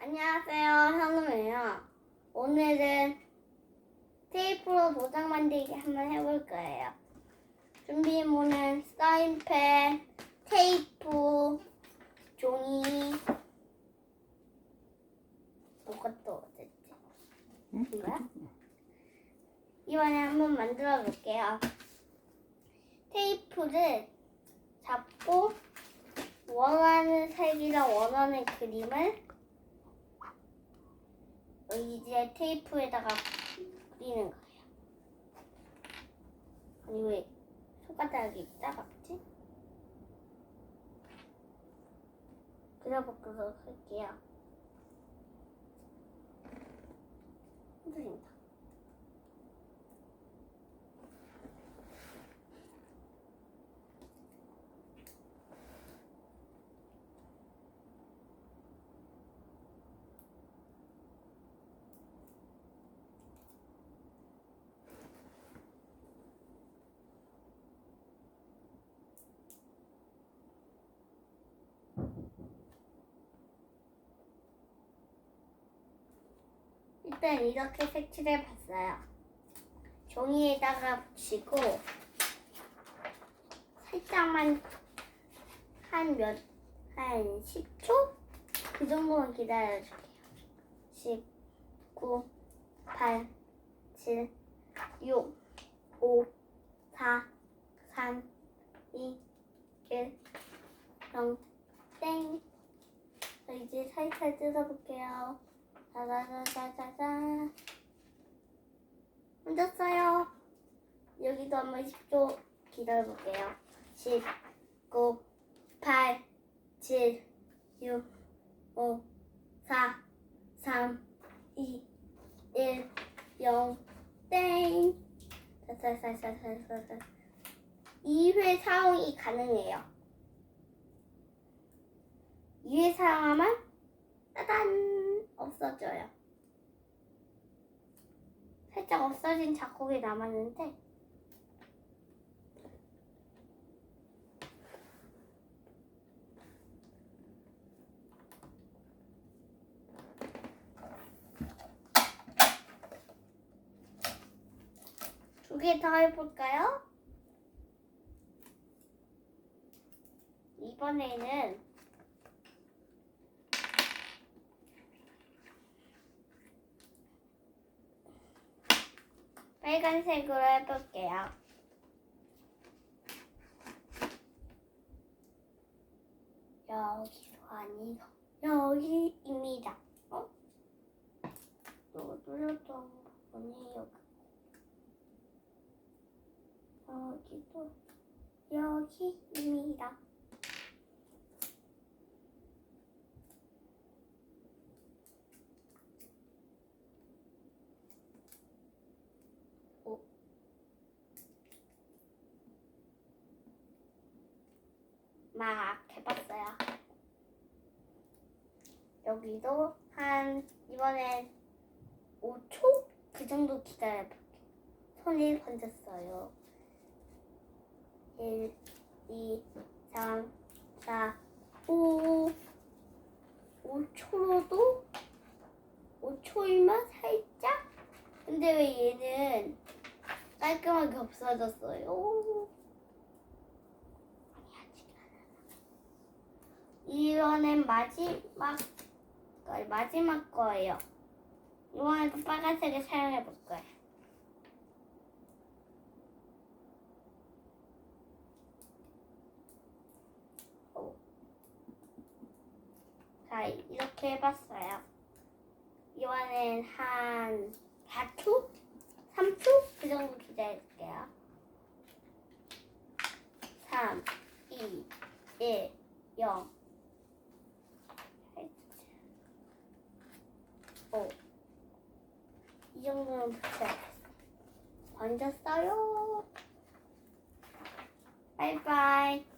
안녕하세요, 현우예요. 오늘은 테이프로 도장 만들기 한번 해볼 거예요. 준비물은 사인펜, 테이프, 종이, 뭐가 또 어딨지? 응? 이거야? 이번에 한번 만들어 볼게요. 테이프를 잡고 원하는 색이랑 원하는 그림을 이제 테이프에다가 그리는 거예요. 아니 왜 손가락이 작았지? 그려보도록 할게요. 흔들린다. 일단 이렇게 색칠해 봤어요. 종이에다가 붙이고 살짝만 한 몇, 한 10초? 그 정도만 기다려줄게요. 10, 9, 8, 7, 6, 5, 4, 3, 2, 1, 0, 땡. 자, 이제 살살 뜯어볼게요. 짜자자자자자. 혼졌어요. 여기도 한번 10초 기다려볼게요. 10, 9, 8, 7, 6, 5, 4, 3, 2, 1, 0, 땡. 자자자자자자. 2회 사용이 가능해요. 2회 사용하면 따단 없어져요. 살짝 없어진 작곡이 남았는데 두 개 더 해볼까요? 이번에는 빨간색으로 해볼게요. 여기도 아니고 여기입니다. 어? 또 눌렀던 부분이 여기. 여기도 여기입니다. 막 해봤어요. 여기도 한 이번엔 5초 그 정도 기다려볼게요. 손이 번졌어요. 1, 2, 3, 4, 5. 5초로도 5초이면 살짝? 근데 왜 얘는 깔끔하게 없어졌어요? 이번엔 마지막 거 마지막 거예요. 이번에도 빨간색을 사용해 볼 거예요. 오. 자 이렇게 해봤어요. 이번엔 한 4초? 3초? 그 정도 기다릴게요. 3, 2, 1, 0. 오. 이 정도는 붙여야겠어. 번졌어요. 바이바이.